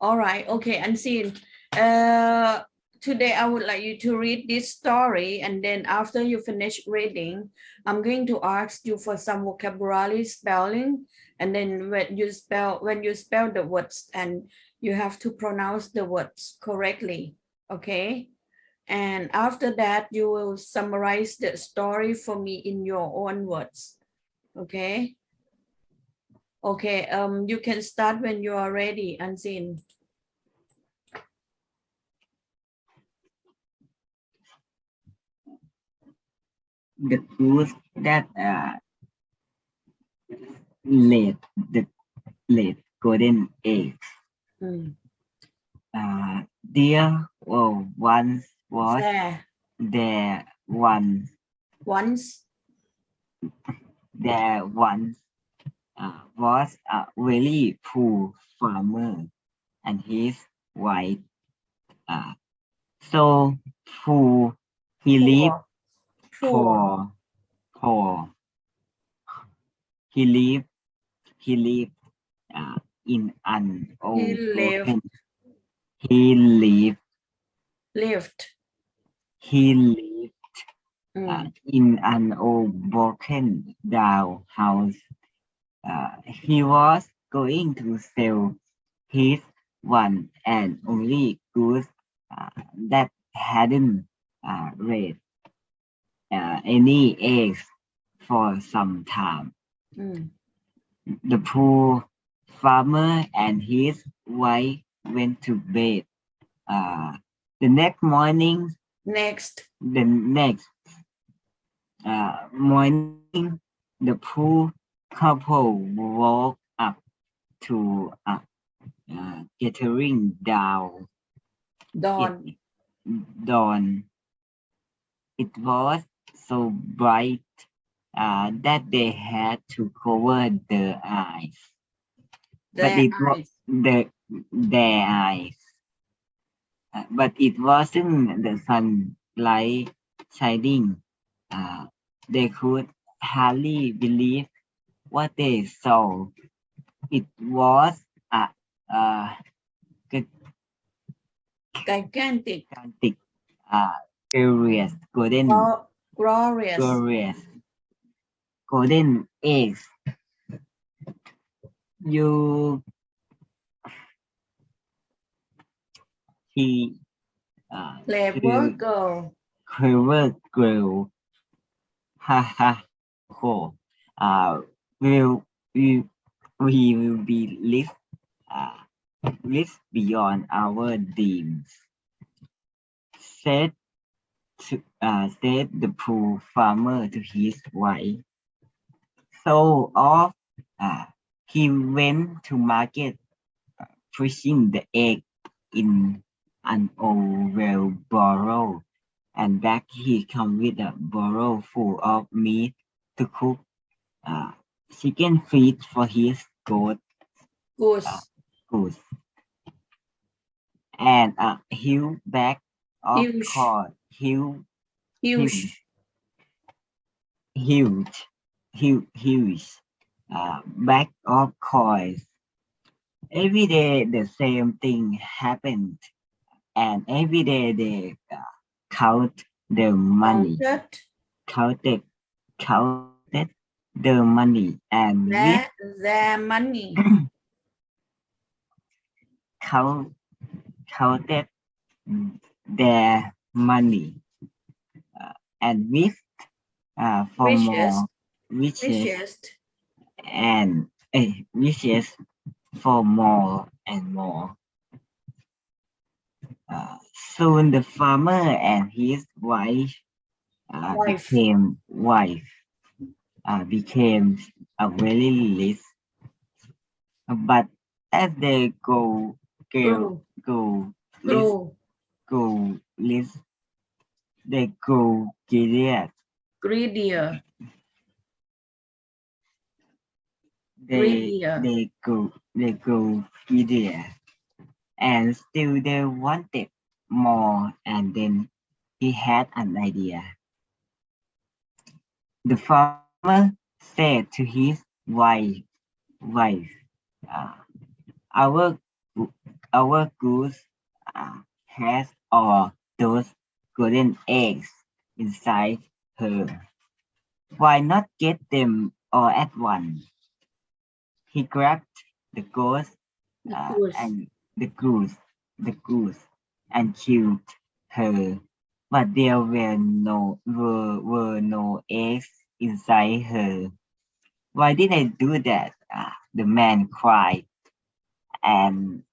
All right. Okay. Unseen. Uh, today I would like you to read this story, and then after you finish reading, I'm going to ask you for some vocabulary spelling, and then when you spell when you spell the words, and you have to pronounce the words correctly. Okay. And after that, you will summarize the story for me in your own words. Okay. Okay. Um, you can start when you are ready, Unseen. the goose that uh, laid the laid golden eggs. Mm. Uh, there oh, once was There. there once Once. there once uh, was a very poor farmer and his wife. Uh, so poor he lived Poor. poor poor he lived he lived uh, in an old He lived. he lived Lived. he lived uh, Mm. in an old broken down house uh, he was going to sell his one and only goods uh, that hadn't uh, laid uh, any eggs for some time Mm. the poor farmer and his wife went to bed. Uh, the next morning, Next. the next uh, morning, the poor couple woke up to a uh, gathering down Dawn. it, dawn. It was so bright uh, that they had to cover their eyes. but it wa- eyes. the their eyes. Uh, but it wasn't the sunlight shining. Uh, they could hardly believe what they saw. It was a, a Gigantic. gigantic, uh, glorious, golden, Glo- Glorious. glorious, golden eggs. You he uh, Clever girl. clever girl. Ha ha. Cool. Uh, will we we will be live uh live beyond our dreams. Said to uh said the poor farmer to his wife. So off uh he went to market uh, pushing the egg in an old wheelbarrow and back he come with a barrel full of meat to cook uh, chicken feet for his goat Goose. goose. And a huge bag of Huge. corn. Huge. Huge. huge. Huge huge. Uh, bag of coins every day the same thing happened. And every day they uh, count the money. Counted. Counted. Counted the money and their, their money. count counted their money uh, and with uh, for Wishes. more wishes Wishes. and uh, wishes for more and more. Uh, soon the farmer and his wife, uh, Wife. became wife uh, became a very rich. But as they go go go Grow. go live, they go Gilead. Greedier. They Greedier. they go they go Gilead. And still they wanted more and then he had an idea. The farmer said to his wife wife uh, our our goose uh, has all those golden eggs inside her. Why not get them all at once? He grabbed the goose The uh, goose. and the goose, the goose, and killed her. But there were no were, were no eggs inside her. Why did I do that? Ah, the man cried. And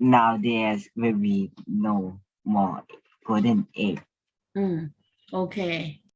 now there's will be no more golden egg. Mm, okay